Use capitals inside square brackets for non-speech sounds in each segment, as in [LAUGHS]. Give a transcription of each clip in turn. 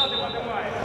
Назад его давай.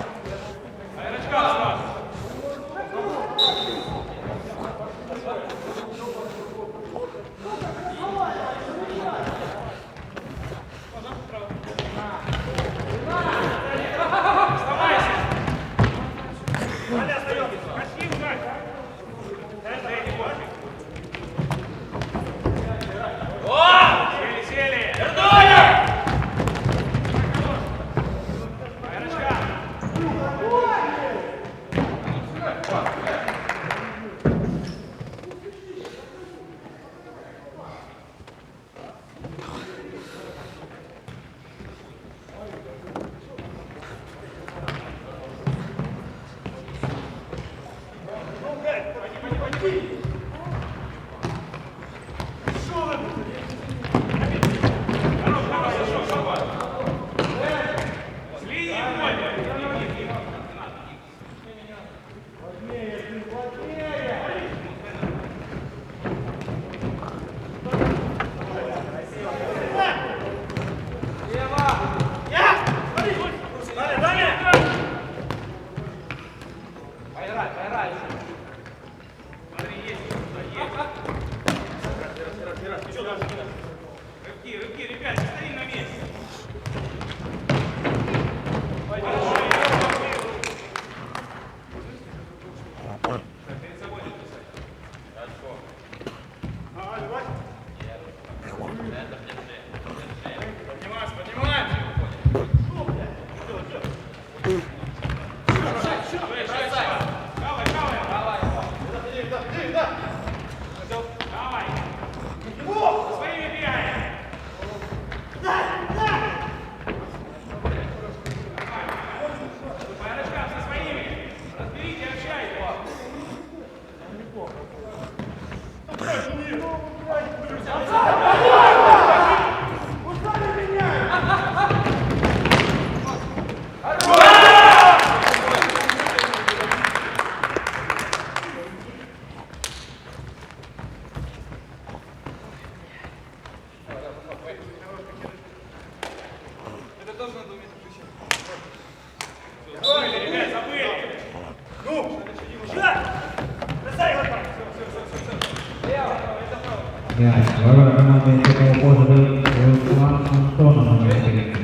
5. Ворона команды Института Кожевы Руслан Антонов номер 3.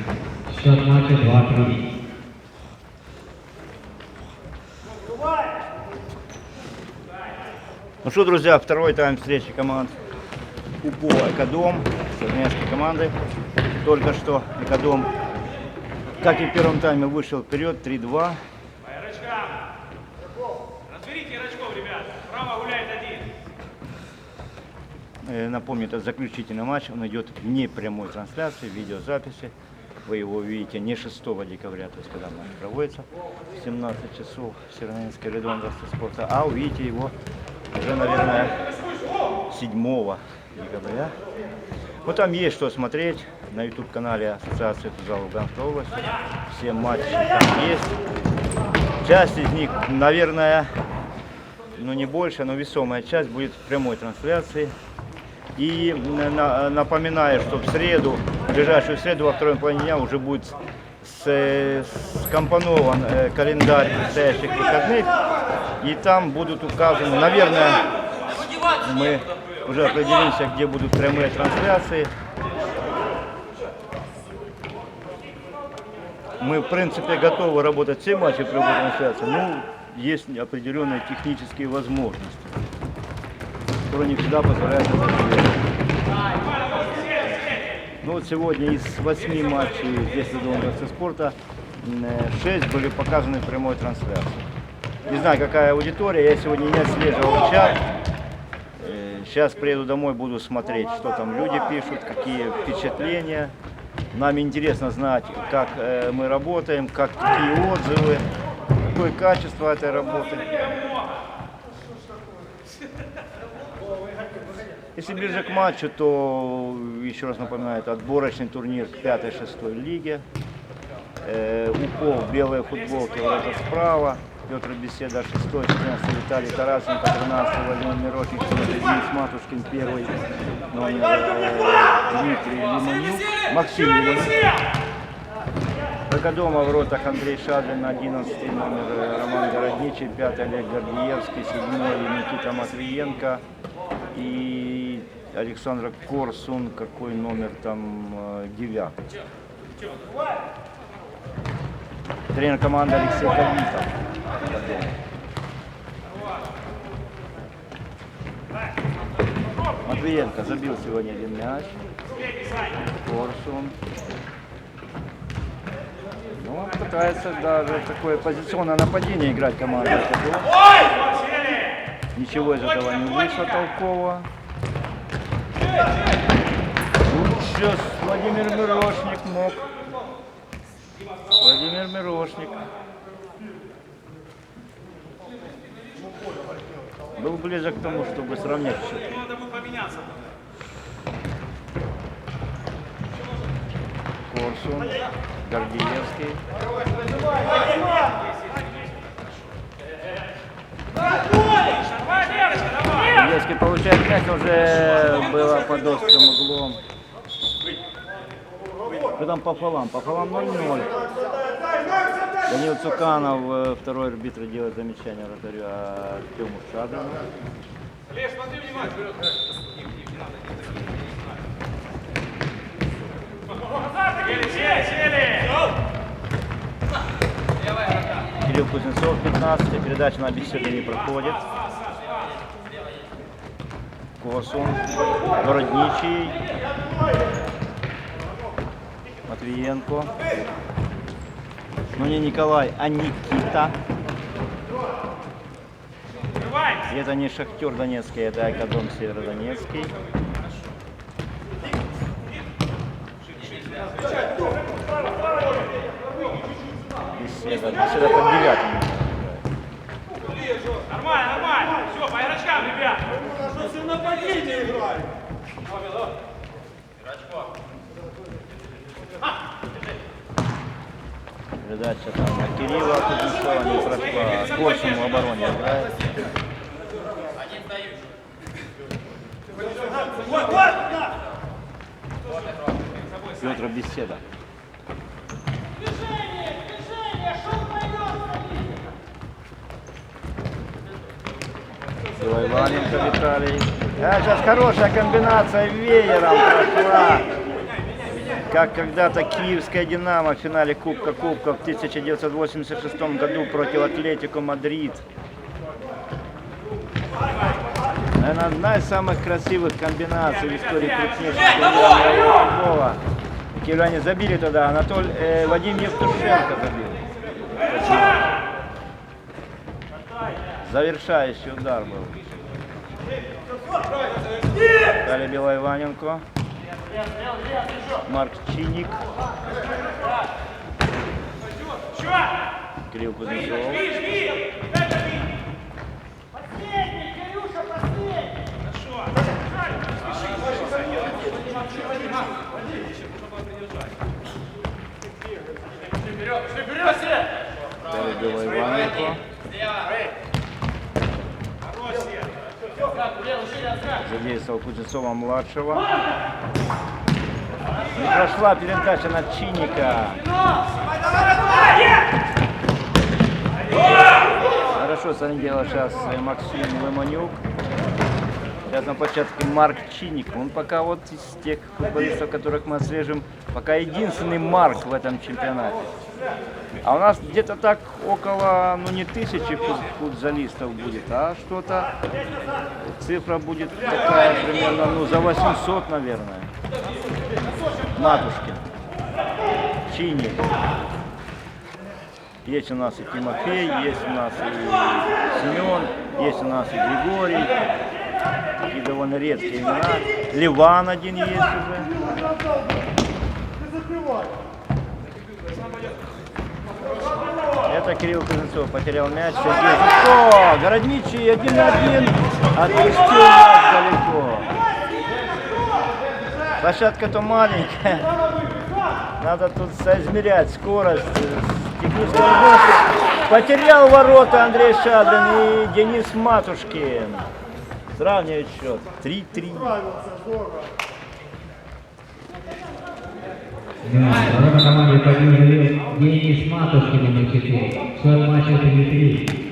Счет матча 2-3. Ну что, друзья, второй тайм встречи команд УПО «Экодом» совместной команды. Только что «Экодом», как и в первом тайме, вышел вперед 3-2. Напомню, это заключительный матч, он идет вне прямой трансляции, видеозаписи. Вы его увидите не 6 декабря, то есть когда матч проводится, в 17 часов в Североинский рядом спорта, а увидите его уже, наверное, 7 декабря. Вот там есть что смотреть на YouTube-канале Ассоциации футзала Луганской области. Все матчи там есть. Часть из них, наверное, ну не больше, но весомая часть будет в прямой трансляции. И на- на- напоминаю, что в среду, в ближайшую среду, во второй половине дня уже будет скомпонован э, календарь предстоящих выходных. И там будут указаны, наверное, мы уже определимся, где будут прямые трансляции. Мы, в принципе, готовы работать все матчи прямой трансляции, но есть определенные технические возможности которые не всегда позволяют это. Ну вот сегодня из восьми матчей здесь в Дома спорта м, э, шесть были показаны в прямой трансляции. Не знаю, какая аудитория, я сегодня не отслеживал чат. Э, Сейчас приеду домой, буду смотреть, что там люди пишут, какие впечатления. Нам интересно знать, как э, мы работаем, как, какие отзывы, какое качество этой работы. Если ближе к матчу, то еще раз напоминаю, это отборочный турнир к 5-6 лиге. Э, белой футболке, вот это справа. Петр Беседа 6 14 Виталий Тарасенко 13 Владимир Мирошник 14 Денис Матушкин 1 номер э, Дмитрий Лимонюк, Максим Лимонюк. Дома в воротах Андрей Шадрин, 11 номер э, Роман Городничий, 5 Олег Гордиевский, 7 Никита Матвиенко и Александр Корсун, какой номер там, э, 9. Тренер команды Алексей Кавитов. Матвиенко забил сегодня один мяч. Корсун. Ну, он пытается даже такое позиционное нападение играть команда. Ничего из этого не вышло толково. Сейчас Владимир Мирошник мог. Владимир Мирошник. Был ближе к тому, чтобы сравнять счет. Надо будет поменяться. Корсун, Гордиевский. Давай, Верочка, давай! Гордиевский получает мяч, уже было под острым углом. Что там пополам? Пополам 0-0. Данил Цуканов, э, второй арбитр, делает замечание вратарю Артему Шадрину. Леш, смотри внимательно! Кирилл Кузнецов, 15 передача на беседу не проходит. Корсун, Городничий, Матвиенко. Ну не Николай, а Никита. Это не Шахтер Донецкий, это Акадом Северодонецкий. Беседа под девятым. Нормально, нормально! Все, по игрочкам, ребят! Передача там на Кирилла Кузнецова не прошла. Корсун в обороне играет. Петр Беседа. Иваненко Виталий. А, сейчас хорошая комбинация веером прошла. Как когда-то киевская «Динамо» в финале Кубка Кубков в 1986 году против Атлетико Мадрид. Наверное, одна из самых красивых комбинаций в истории футбола. Киевляне забили тогда, Анатоль, э, Вадим Евтушенко забил. Завершающий удар был. Дали Белой Иваненко. Марк Чиник. Чё? Кирилл Кузнецов. Жми, жми! Это жми! Дали Белой Иваненко. Задействовал Кузнецова младшего. Не прошла передача на Чинника. Хорошо сориентировал сейчас Максим Лимонюк. Сейчас на площадке Марк Чинник. Он пока вот из тех футболистов, которых мы отслеживаем, пока единственный Марк в этом чемпионате. А у нас где-то так около, ну не тысячи фут- футзалистов будет, а что-то, цифра будет такая примерно, ну за 800, наверное. Матушкин, Чиник. Есть у нас и Тимофей, есть у нас и Семен, есть у нас и Григорий. Такие довольно редкие имена. Ливан один есть уже. Это Кирилл Кузнецов потерял мяч. Сергей Жучко. Городничий один на один. Отпустил мяч далеко. Площадка-то маленькая. Надо тут соизмерять скорость. э. Потерял ворота Андрей Шадрин и Денис Матушкин. Сравнивает счет. 3-3. Мяч. Ворота команды забил Денис Матушкин номер 4. Счет матча 3-3.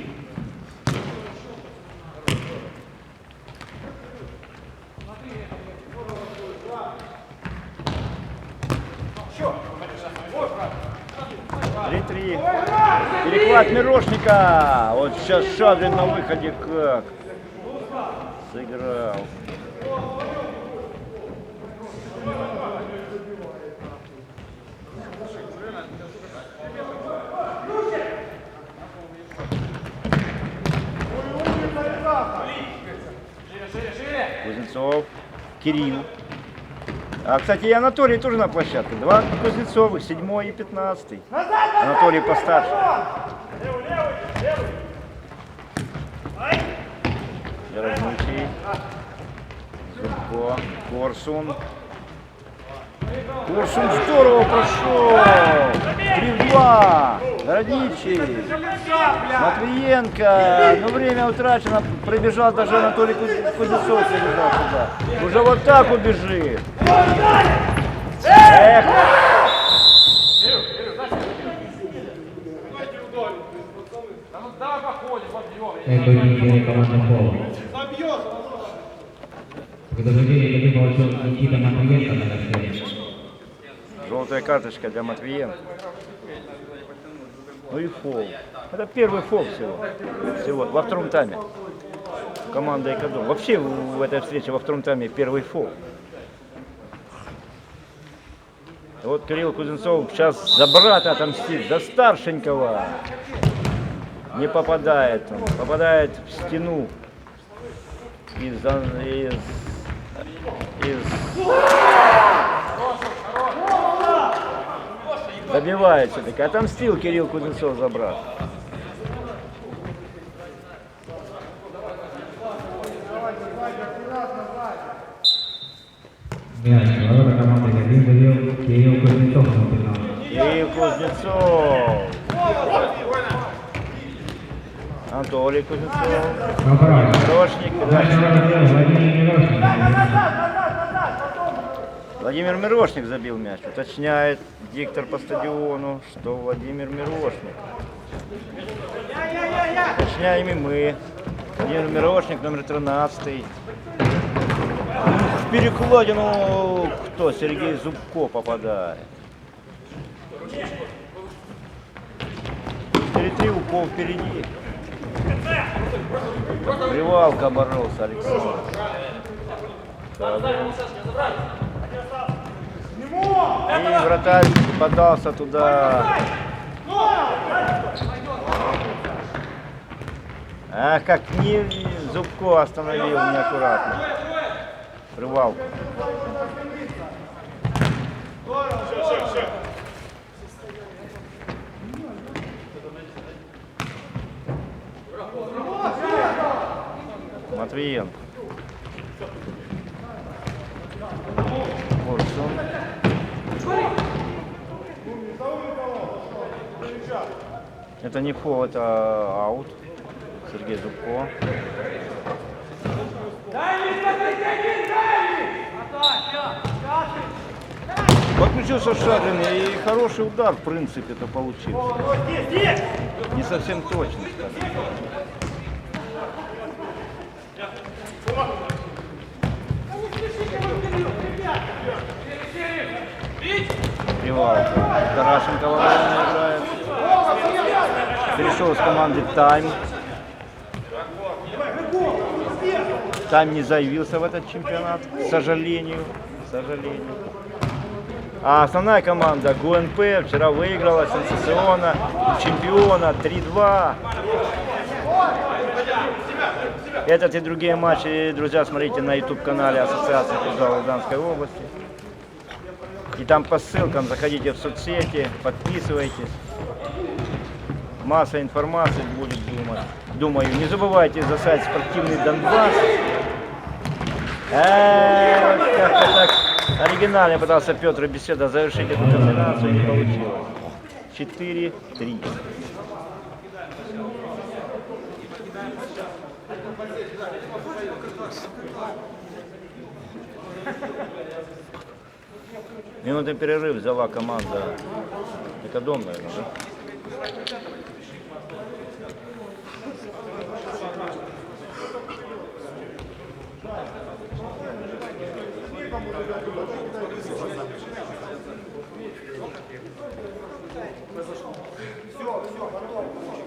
Три-три. Перехват Мирошника. Вот сейчас Шадрин на выходе как. Сыграл. Кузнецов. Кирилл. А, кстати, и Анатолий тоже на площадке. Два Кузнецовых, седьмой и пятнадцатый. Анатолий постарше. Городничий. Корсун. Корсун здорово прошел. 3-2. Городничий. Матвиенко. Ну, время утрачено. Пробежал даже Анатолий Куз- Кузнецов. Уже вот так убежит. Эх. Это не команда Пола. Предупреждение таким получил Никита Матвиенко номер 7. Желтая карточка для Матвиенко. Ну и фол. Это первый фол всего. всего во втором тайме. Команда Экодом. Вообще в этой встрече во втором тайме первый фол. И Вот Кирилл Кузнецов сейчас за брата отомстит, за старшенького. Не попадает он. Попадает в стену из, из, из Добивает все-таки. Отомстил Кирилл Кузнецов за забил Кирилл Кузнецов номер 15. Кирилл Кузнецов. Анатолий Кузнецов. Мирошник. Владимир Мирошник номер 12. Владимир Мирошник забил мяч. Уточняет диктор по стадиону, что Владимир Мирошник. Уточняем и мы. Владимир Мирошник, номер 13. В перекладину кто? Сергей Зубко попадает. 4-3 упал впереди. Привалка боролся Александр. И вратарь подался туда. Ах, как не Зубко остановил неаккуратно. Рывалку. Матвиенко. Корсун. Это не фол, это аут. Сергей Зубко. Подключился Шадрин и хороший удар, в принципе, это получился. Не совсем точно, скажем. Привалка. Тарашенко время играет. Перешел с команды Тайм. Тайм не заявился в этот чемпионат, к сожалению. К сожалению. А основная команда ГУНП вчера выиграла сенсационно чемпиона 3-2. Этот и другие матчи, друзья, смотрите на YouTube-канале Ассоциации футзола Луганской области. И там по ссылкам заходите в соцсети, подписывайтесь. Масса информации будет, думаю. Думаю, не забывайте за сайт «Спортивный Донбасс». Э, как-то так оригинально пытался Петр Беседа завершить эту комбинацию, не получилось. 4-3. Минутный перерыв взяла команда Экодом, наверное, да?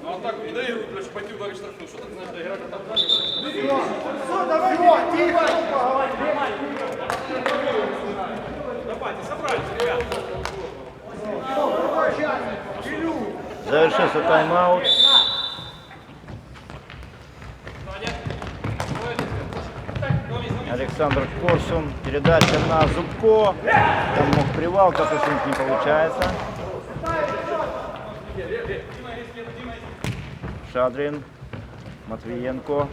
Ну а так не доигрывают, короче, пойти ударить штрафную. Что ты знаешь, доиграть, а там дальше? Давайте, собрались, ребят. Завершился тайм-аут. Александр Корсун. Передача на Зубко. Там мог привал, как почему-то не получается. Шадрин. Матвиенко.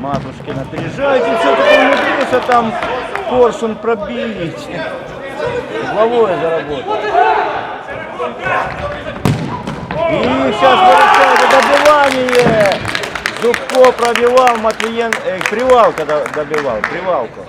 Матушкин опережает. И все-таки умудрился там Корсун пробить. Головой заработал. И сейчас вырастает добивание. Зубко пробивал, Матвиен, э, привал, когда добивал, привалку.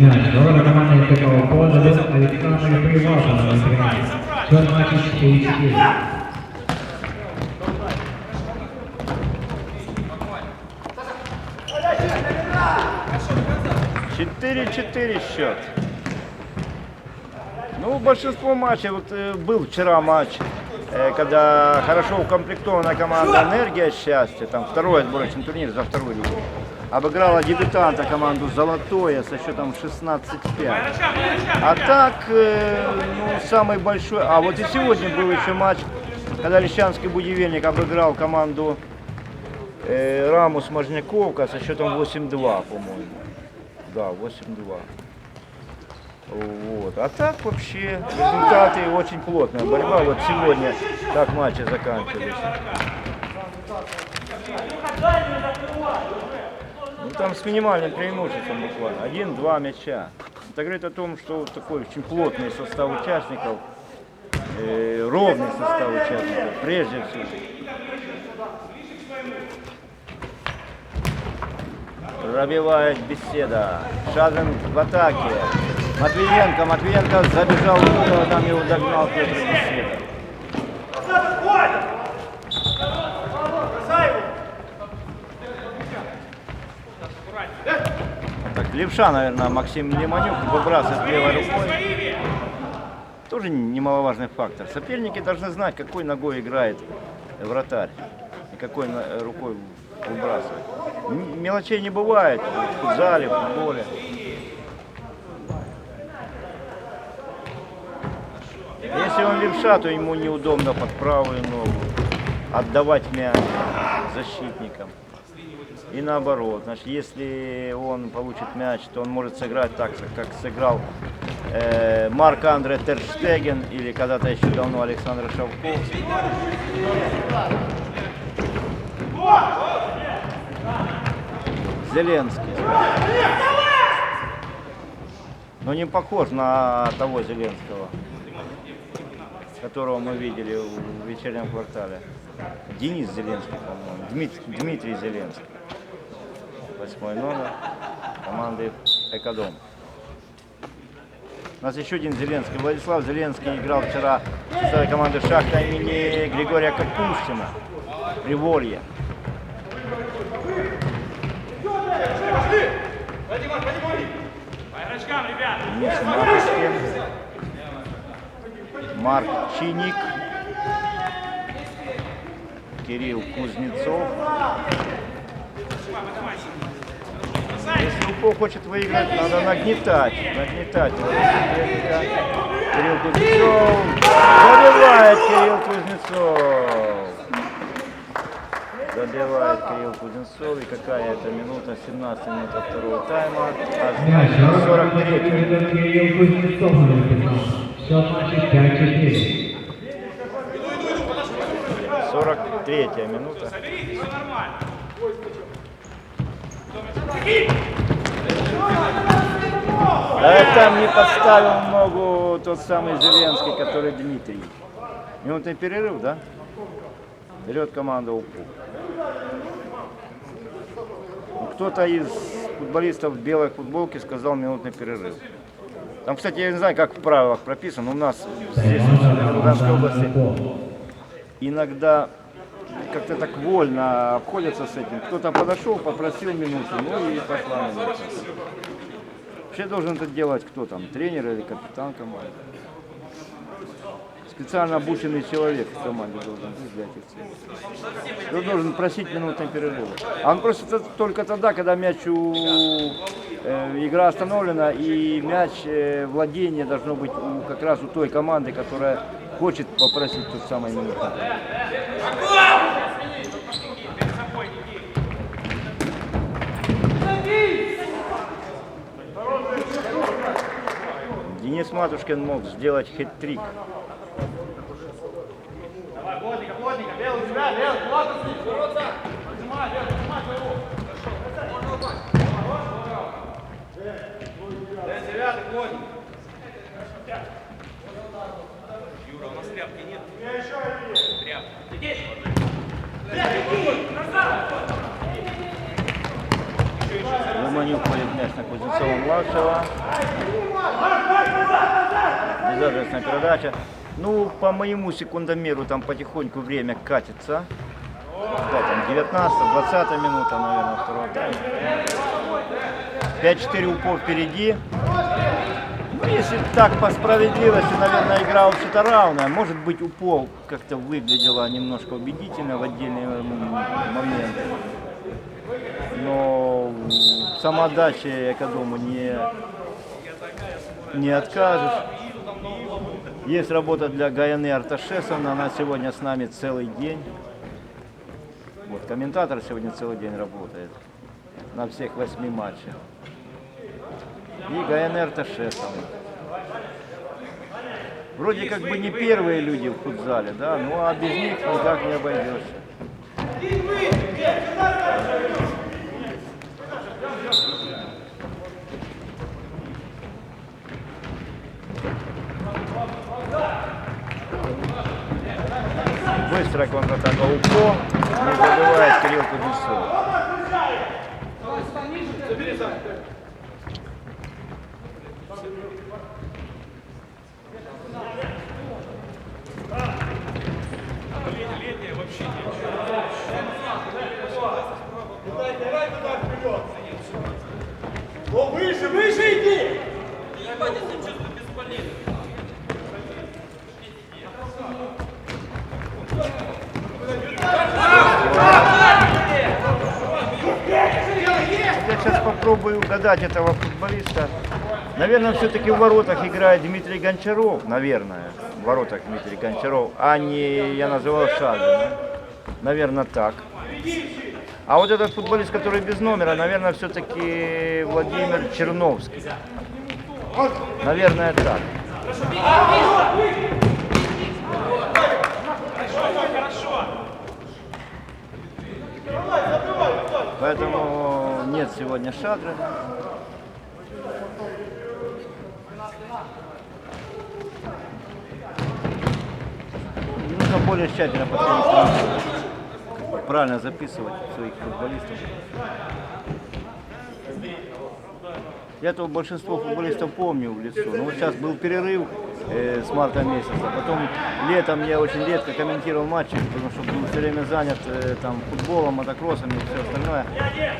Мяч. Ворота команды СТК Упор забил Александр 13. Счет матча 4-4. Четыре-четыре счет. Ну, большинство матчей, вот э, был вчера матч, э, когда хорошо укомплектованная команда «Энергия счастья», там второй отборочный турнир за вторую лигу, обыграла дебютанта команду «Золотое» со счетом 16-5. А так, э, ну, самый большой... А вот и сегодня был еще матч, когда Лещанский будивельник обыграл команду э, Рамус Можняковка со счетом 8-2, по-моему. Да, 8-2. Вот. А так вообще результаты очень плотная борьба. Вот сегодня так матчи заканчивались. Ну там с минимальным преимуществом буквально. Один-два мяча. Это говорит о том, что вот такой очень плотный состав участников, э, ровный состав участников, прежде всего. Пробивает беседа. Шадрин в атаке. Матвиенко, Матвиенко забежал угол, там его догнал Петр Беседа. Левша, наверное, Максим Лиманюк выбрасывает левой рукой. Тоже немаловажный фактор. Соперники должны знать, какой ногой играет вратарь и какой на- рукой выбрасывает. Мелочей не бывает в футзале, в футболе. Если он левша, то ему неудобно под правую ногу отдавать мяч защитникам. И наоборот, значит, если он получит мяч, то он может сыграть так, как сыграл э, Марк Андре Терштеген или когда-то еще давно Александр Шавковский. Зеленский. Но не похож на того Зеленского, которого мы видели в вечернем квартале. Денис Зеленский, по-моему. Дмит- Дмитрий Зеленский. Восьмой номер команды Экодом. У нас еще один Зеленский. Владислав Зеленский играл вчера в составе команды Шахта имени Григория Капустина. Приволье. Марк Чиник. Кирилл Кузнецов. Если Упо хочет выиграть, надо нагнетать. Нагнетать. Кирилл Кузнецов. Забивает Кирилл Кузнецов. Забивает Кирилл Кузнецов. И какая это минута? 17 минута второго тайма. А значит, Ворота 43 команды ведет Кирилл Кузнецов номер 15. Счет матча 5-4. 43 минута. Соберитесь, все нормально. А там не подставил ногу тот самый Зеленский, который Дмитрий. Минутный перерыв, да? Вперед команда УПУ. Кто-то из футболистов в белой футболке сказал минутный перерыв. Там, кстати, я не знаю, как в правилах прописано, у нас здесь, в Луганской области, иногда как-то так вольно обходятся с этим. Кто-то подошел, попросил минуту, ну и пошла минута. Вообще должен это делать кто там, тренер или капитан команды. Специально обученный человек в команде должен быть для этих целей. Он должен просить минутный перерыв. А он просит это только тогда, когда мяч у э, игра остановлена и мяч э, владение должно быть у, как раз у той команды, которая хочет попросить тот самый минутный Денис Матушкин мог сделать хет-трик. Давай, плотненько, плотненько. Белый себя, белый, плотно с ним. Прижимай, белый, прижимай своего. Дэн, девятый, плотненько. Юра, у нас тряпки нет. Тряпки. Здесь. Ломанюк ходит мяч на Кузнецова младшего. Безадресная передача. Ну, по моему секундомеру там потихоньку время катится. Да, там 19 20 минута, наверное, второго тайма. 5-4 упор впереди. Ну, если так по справедливости, наверное, игра вообще-то равная. Может быть, упол как-то выглядела немножко убедительно в отдельные моменты. Но в самодаче, я к дому не, не откажешь. Есть работа для Гаяны Арташесовны, она сегодня с нами целый день. Вот, комментатор сегодня целый день работает на всех восьми матчах. И Гаяны Арташесовна. Вроде как бы не первые люди в футзале, да, ну а без них никак не обойдешься. Быстрая контратака УПО. Не забывает Кирилл Кузнецов. Выше! Я сейчас попробую угадать этого футболиста. Наверное, все-таки в воротах играет Дмитрий Гончаров, наверное. В воротах Дмитрий Гончаров, а не я называл Шагина. Наверное, так. А вот этот футболист, который без номера, наверное, все-таки Владимир Черновский. Наверное, так. Поэтому нет сегодня Шадрина. Нужно более тщательно подходить. Правильно записывать своих футболистов. Я-то большинство футболистов помню в лицо. Но вот сейчас был перерыв э, с марта месяца. Потом летом я очень редко комментировал матчи, потому что был все время занят э, там футболом, мотокроссом и все остальное.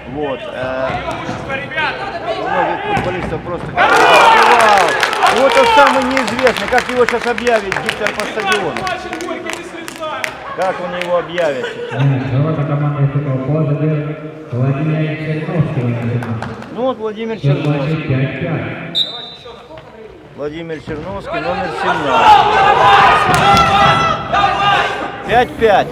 Вот. э, многих футболистов просто «Вау!» Вот тот самый неизвестный, как его сейчас объявит диктор по стадиону. Как он его объявит? 17. Ну вот Владимир Черновский. матча 5-5. Владимир Черновский, номер 17. 5-5.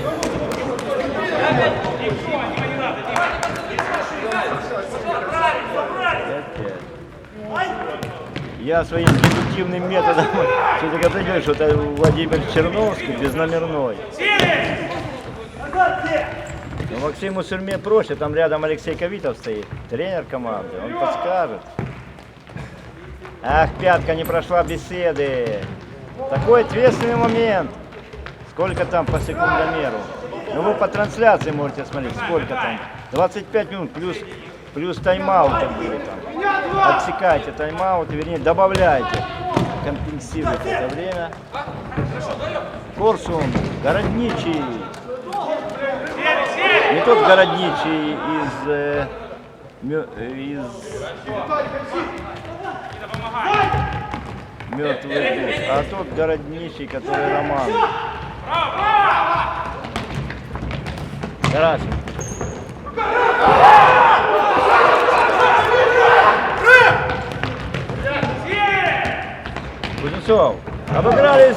Я своим дедуктивным методом [LAUGHS] все-таки определил, что это Владимир Черновский без номерной. Сели! Ну, Максиму Сурме проще, там рядом Алексей Ковитов стоит, тренер команды, он подскажет. Ах, пятка не прошла беседы. Такой ответственный момент. Сколько там по секундомеру? Ну вы по трансляции можете смотреть, сколько там. 25 минут плюс, плюс тайм-ауты были там. Отсекайте тайм-ауты, вернее добавляйте. Компенсируйте это время. Корсун, Городничий. Не тот Городничий из, э, из мертвый а тот Городничий, который Роман. Тарасов. Кузнецов. Обыгрались.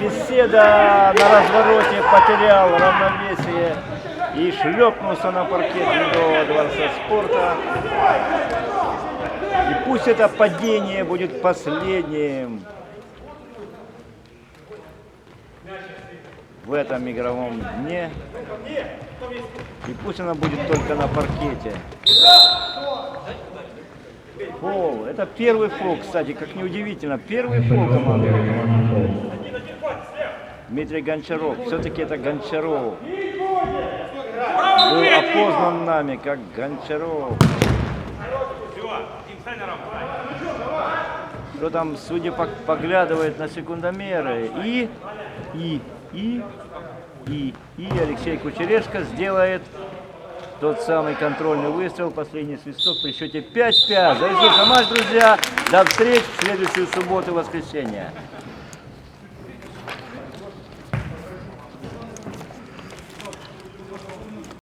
Беседа на развороте потерял равновесие и шлепнулся на паркет Ледового дворца спорта. И пусть это падение будет последним в этом игровом дне. И пусть она будет только на паркете. Фол. Это первый фол, кстати, как неудивительно. Первый фол команды. Дмитрий Гончаров. Все-таки это Гончаров. Был опознан нами как Гончаров. Кто там, судя по поглядывает на секундомеры. И, и, и, и, и Алексей Кучерешко сделает тот самый контрольный выстрел, последний свисток при счете 5-5. Завершился матч, друзья. До встречи в следующую субботу и воскресенье.